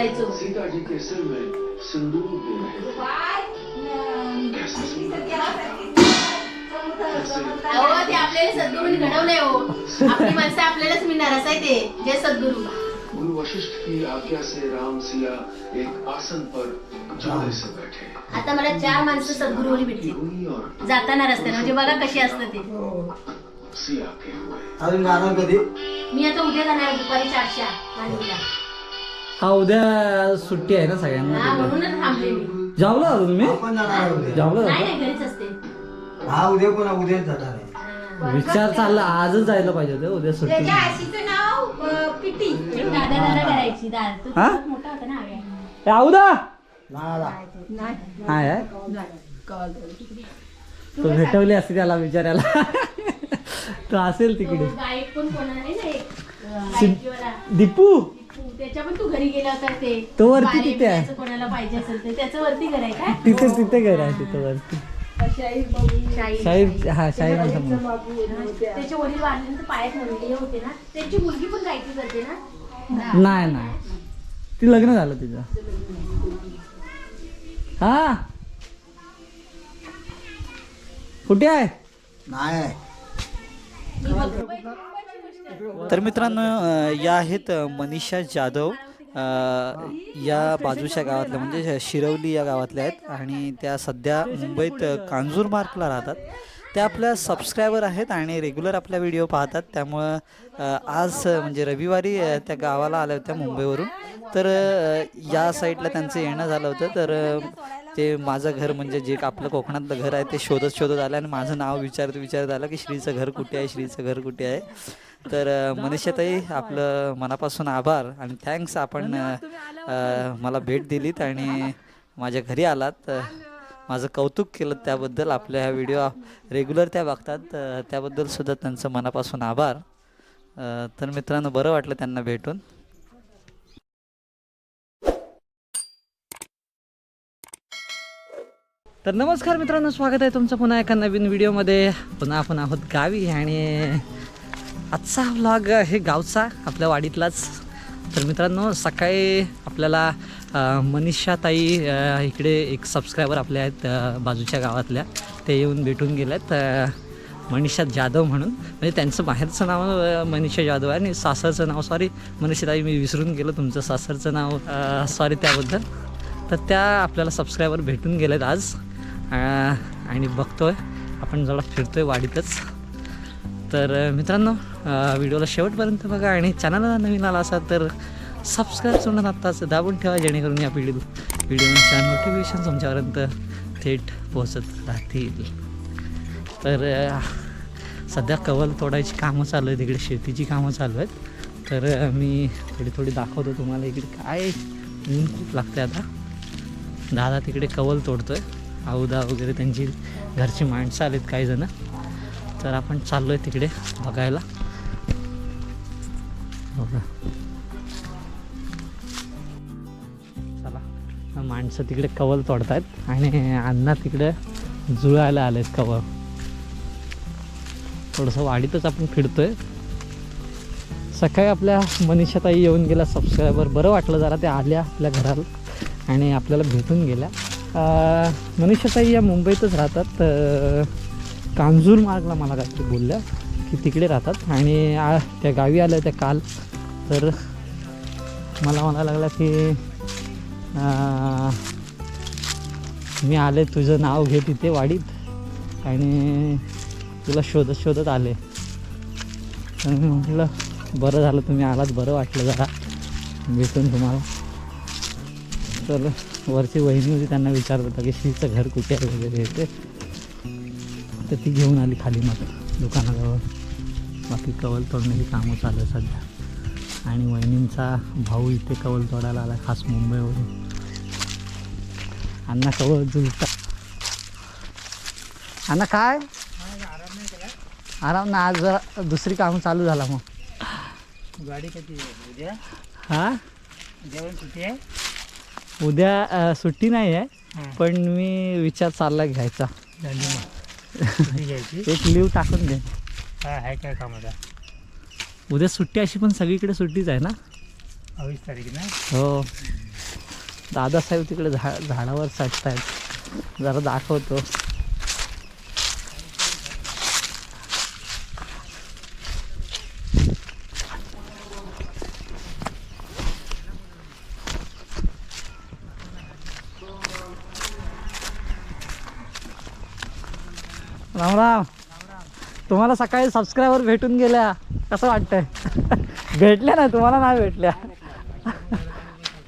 रचायचो सीता जी के सिर में सिंदूर दे. रहे थे कैसा सुंदर अहो ते आपल्याला सद्गुरूने घडवलंय हो. आपली माणसं आपल्यालाच मिळणार असं आहे ते. जय सद्गुरू. गुरु वशिष्ठ की आज्ञा से राम सिया एक आसन पर जोड़े से बैठे. आता मला चार माणसं सद्गुरूवरी भेटली. जाताना रस्त्याने म्हणजे बघा कशी असतं ते. सिया के हुए. अजून जाणार कधी? मी आता उद्या जाणार दुपारी चारशा. हा उद्या सुट्टी आहे ना हा सगळ्यांना म्हणूनच थांबले मी. जावला होता तुम्ही? आपण जाणार आहे उद्या. जावला नाही होता? नाही घरीच असते. हा उद्या कोणा उद्याच जाणार आहे. हा. विचार चालला आजच जायला पाहिजे होतं उद्या सुट्टी त्याच्या आशीचं नाव अं, पिटी. दादा दादा करायची दादा. तो हा? खूप मोठा होता ना आव्या. जाऊदा नाळाला हाय हाय. तो भेटवली असते त्याला विचारायला. तो असेल तो तिकडे गायक पण कोणा नाही. ना एक अं, सिम- गायकीवाला. दीपू? त्याच्या पण तू घरी गेला होता ते. तो वरती तिथे आहे. बिऱ्याचं कोणाला पाहिजे असेल तर त्याचं वरती घर आहे का? तिथे तिथे घर आहे तिथं वरती. शाहीर- हा शाहीर वडील पायात नवले होते ना त्यांची मुलगी पण गायकी करते ना? नाही नाही. ती लग्न झालं तिचं. हा? कुठे आहे? नाही. तर मित्रांनो या आहेत मनीषा जाधव. या बाजूच्या गावातल्या म्हणजे शिरवली या गावातल्या आहेत आणि त्या सध्या मुंबईत कांजूर मार्कला राहतात. त्या आपल्या सबस्क्रायबर आहेत आणि रेग्युलर आपल्या व्हिडिओ पाहतात. त्यामुळं आज म्हणजे रविवारी त्या गावाला आल्या होत्या मुंबईवरून. तर या साईडला त्यांचं येणं झालं होतं. तर ते माझं घर म्हणजे जे आपलं कोकणातलं घर आहे ते शोधत शोधत आलं आणि माझं नाव विचारत विचारत आलं की श्रीचं घर कुठे आहे? श्रीचं घर कुठे आहे? तर मनीषाताई आपलं मनापासून आभार आणि थँक्स आपण मला भेट दिलीत आणि माझ्या घरी आलात. माझं कौतुक केलं त्याबद्दल आपल्या ह्या व्हिडिओ रेग्युलर त्या बघतात त्याबद्दल सुद्धा त्यांचं मनापासून आभार. तर मित्रांनो बरं वाटलं त्यांना भेटून. तर नमस्कार मित्रांनो स्वागत आहे तुमचं पुन्हा एका नवीन व्हिडिओमध्ये पुन्हा आपण आहोत गावी आणि आजचा व्लॉग हे गावचा आपल्या वाडीतलाच. तर मित्रांनो सकाळी आपल्याला मनीषा ताई इकडे एक सबस्क्रायबर आपले आहेत बाजूच्या गावातल्या. ते येऊन भेटून गेलेत मनीषा जाधव म्हणून. म्हणजे त्यांचं बाहेरचं नाव मनीषा जाधव आहे आणि सासरचं नाव सॉरी मनीषाताई मी विसरून गेलो तुमचं सासरचं नाव सॉरी त्याबद्दल. तर त्या आपल्याला सबस्क्रायबर भेटून गेलेत आज. आणि बघतोय आपण जरा फिरतोय वाडीतच. तर मित्रांनो व्हिडिओला शेवटपर्यंत बघा आणि चॅनलला नवीन आला असाल तर सबस्क्राईब सोडून आत्ताच दाबून ठेवा जेणेकरून या व्हिडिओ व्हिडिओच्या नोटिफिकेशन तुमच्यापर्यंत थेट पोहोचत राहतील. तर सध्या कवल तोडायची कामं चालू आहेत इकडे शेतीची कामं चालू आहेत. तर मी थोडी थोडी दाखवतो तुम्हाला इकडे काय ऊन खूप लागते आता. दादा तिकडे कवल तोडतोय. औदा वगैरे त्यांची घरची माणसं आलेत काही जणं. तर आपण चाललो आहे तिकडे बघायला. चला माणसं तिकडे कवल तोडतायत आणि अण्णा तिकडे जुळायला आले आहेत कवल. थोडंसं वाढीतच आपण फिरतोय. सकाळी आपल्या मनीषाताई येऊन गेल्या सबस्क्रायबर बरं वाटलं जरा त्या आल्या आपल्या घराला आणि आपल्याला भेटून गेल्या. मनीषाताई या मुंबईतच राहतात. कांजूर मार्गला मला काहीतरी बोलल्या की तिकडे राहतात. आणि आ, त्या गावी आल्या त्या काल. तर मला म्हणायला लागला की मी आले तुझं नाव घे तिथे वाडीत. आणि तुला शोधत शोधत आले. तर मी म्हटलं बरं झालं तुम्ही आलात बरं वाटलं जरा. भेटून तुम्हाला. तर वरची वहिनी होती त्यांना विचारत होता की श्रीचं घर कुठे आहे? वगैरे येते तर ती घेऊन आली खाली मग दुकानाजवळ. बाकी कवल तोडण्याची कामं चालू आहे सध्या. आणि वहिनींचा भाऊ इथे कवल तोडायला आला खास मुंबईवरून. अण्णा कवल जुलता अण्णा काय? आराम ना आज जरा दुसरी कामं चालू झाला मग. गाडी कधी उद्या? हां? जेवण सुट्टी आहे? उद्या सुट्टी नाही आहे पण मी विचार चालला घ्यायचा. सुट्टी घ्यायची एक लिव्ह टाकून दे. काय आहे काय काम आता उद्या सुट्टी अशी पण सगळीकडे सुट्टीच आहे ना? अवीस तारीख ना? हो. दादासाहेब तिकडे झा झाडावर चढतायत. जरा दाखवतो. राम राम. तुम्हाला सकाळी सबस्क्रायबर भेटून गेल्या. कसं वाटतंय? भेटल्या ना तुम्हाला नाही भेटल्या.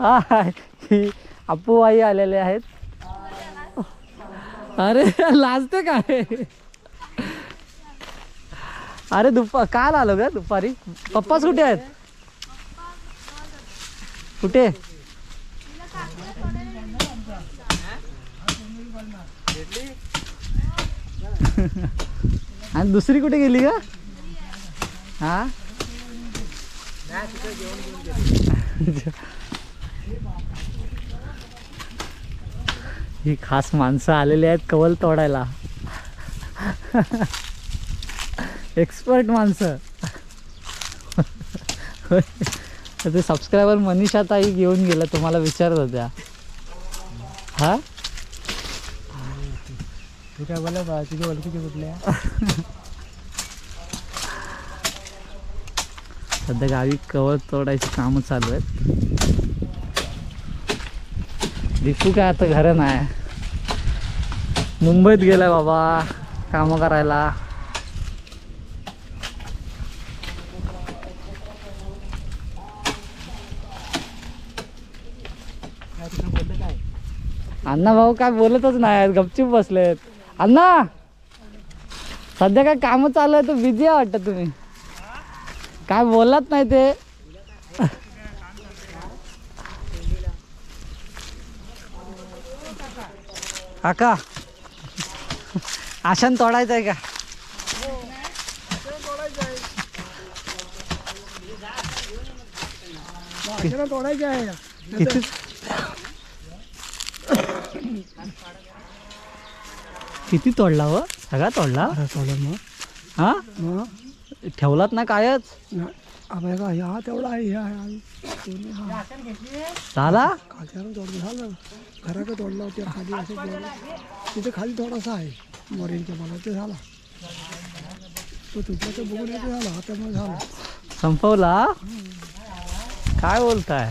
हा ही अप्पू आई आलेले आहेत. अरे लाजते काय अरे दुपार काल आलो ग दुपारी. पप्पाच कुठे आहेत. कुठे? आणि दुसरी कुठे गेली का हा? ही खास माणसं आलेली आहेत कवल तोडायला. एक्सपर्ट माणसं. ते सबस्क्रायबर मनीषा ताई घेऊन गेलं तुम्हाला विचारत होत्या. हा? तू काय बोला बा? तुझ्या ओळखीचे कुठल्या सध्या गावी कवळ तोडायची कामं चालू आहेत. दिसू काय आता घर नाही. मुंबईत गेलाय बाबा कामं करायला. अण्णा भाऊ काय बोलतच नाही गपचूप बसलेत. अण्णा सध्या काय कामं चालू आहे तर बिझी आहे वाटतं तुम्ही. काय बोलत नाही ते. काका आशान तोडायचं आहे का? तोडायचे आहे. किती किती तोडला व सगळा तोडला? तोडलं मग. हा? मग? ठेवलात ना कायच? हा तेवढा आहे झाला? झालं घराकडे तोडलं होतं खाली असं तिथे खाली थोडासा आहे मोरेंच्या मला ते झाला. तो तर बघून येतो झाला. आता मग झाला. संपवला? काय बोलताय?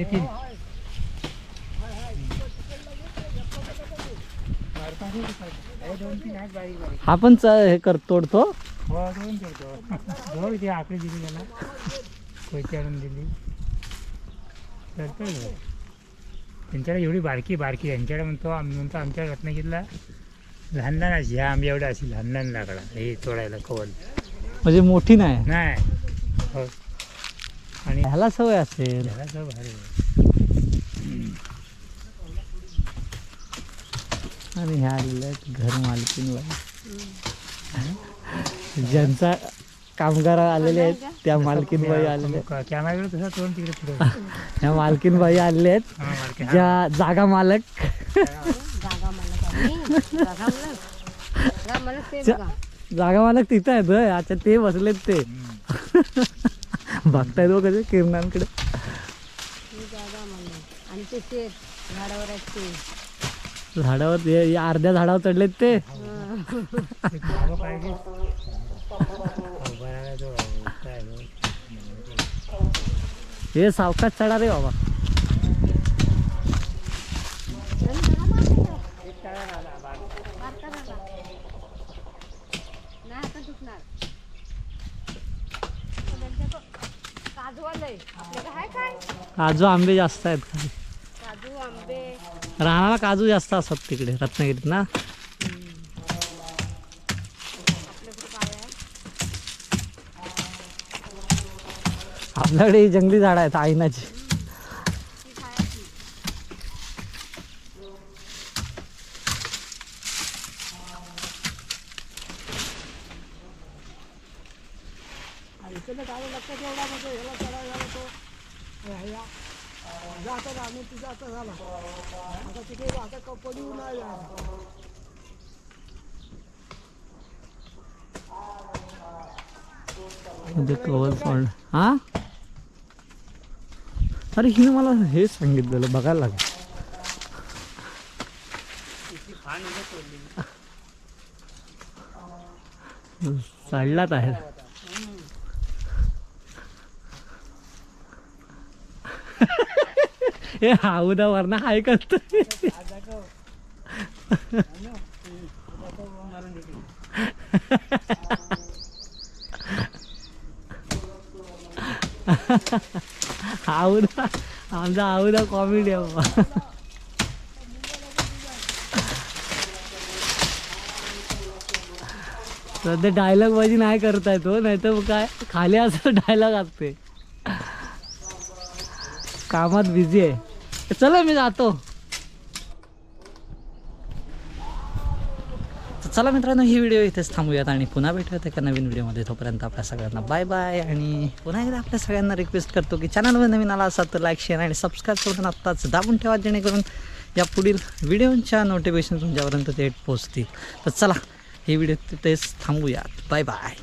हे तीन हे पण च- हे कर तोडतो. हो दोन इथे आकडी दिली त्याला. कोयती आणून दिली. त्यांच्याकडे एवढी बारकी बारकी. यांच्याकडे म्हणतो आम्ही म्हणतो आमच्या रत्नागिरीला लहान लहान अशी ह्या आंबे एवढ्या अशी लहान लहान लाकडा. हे तोडायला कवल. म्हणजे मोठी नाही. नाही. हो. आणि ह्याला सवय असेल. आणि ह्या घर मालकीन ज्यांचा कामगार आलेले आहेत त्या मालकीन बाई आलेल्या का- कॅमेराकडे तसा तोंड तिकडे फिरव आहेत त्या मालकीन. बाई आलेल्या आहेत मालकी. ज्या जागा मालक. जागा मालक तिथं आहेत होय. अच्छा ते बसलेत ते. बघतायत बघ कसे किरणांकडे आणि ते शेत झाडावर या अर्ध्या झाडावर चढलेत ते. हो. हे सावकाश चढा रे बाबा. काजू आंबे जास्त आहेत काजू आंबे. राहणारा काजू जास्त असतात तिकडे रत्नागिरीत ना? आपल्याकडे जंगली झाडं आहेत आईनाची. ह्याला चढा झाला तो ह्या आता राहणं तुझा आता झाला आता तिथे आता कपडी नाही. म्हणजे कवर फॉल्ट हा? अरे हिनं मला हे सांगितलेलं बघायला लागेल. चढलाच आहे. हे हाऊदा वरना हाय करतो आवडा आमचा आवडा कॉमेडी आहे बाबा सध्या डायलॉग बाजी नाही करताय तो हो, नाही तर काय? खाली असं डायलॉग असते कामात बिझी आहे. चला मी जातो. चला मित्रांनो ही व्हिडिओ इथेच थांबूयात आणि पुन्हा भेटूयात एका नवीन व्हिडिओमध्ये तोपर्यंत आपल्या सगळ्यांना बाय बाय आणि पुन्हा एकदा आपल्या सगळ्यांना रिक्वेस्ट करतो की चॅनलवर नवीन आला असाल तर लाईक शेअर आणि सबस्क्राईब करून आत्ताच दाबून ठेवा जेणेकरून या पुढील व्हिडिओच्या नोटिफिकेशन तुमच्यापर्यंत थेट पोचतील तर चला ही व्हिडिओ तिथेच थांबूयात. Bye bye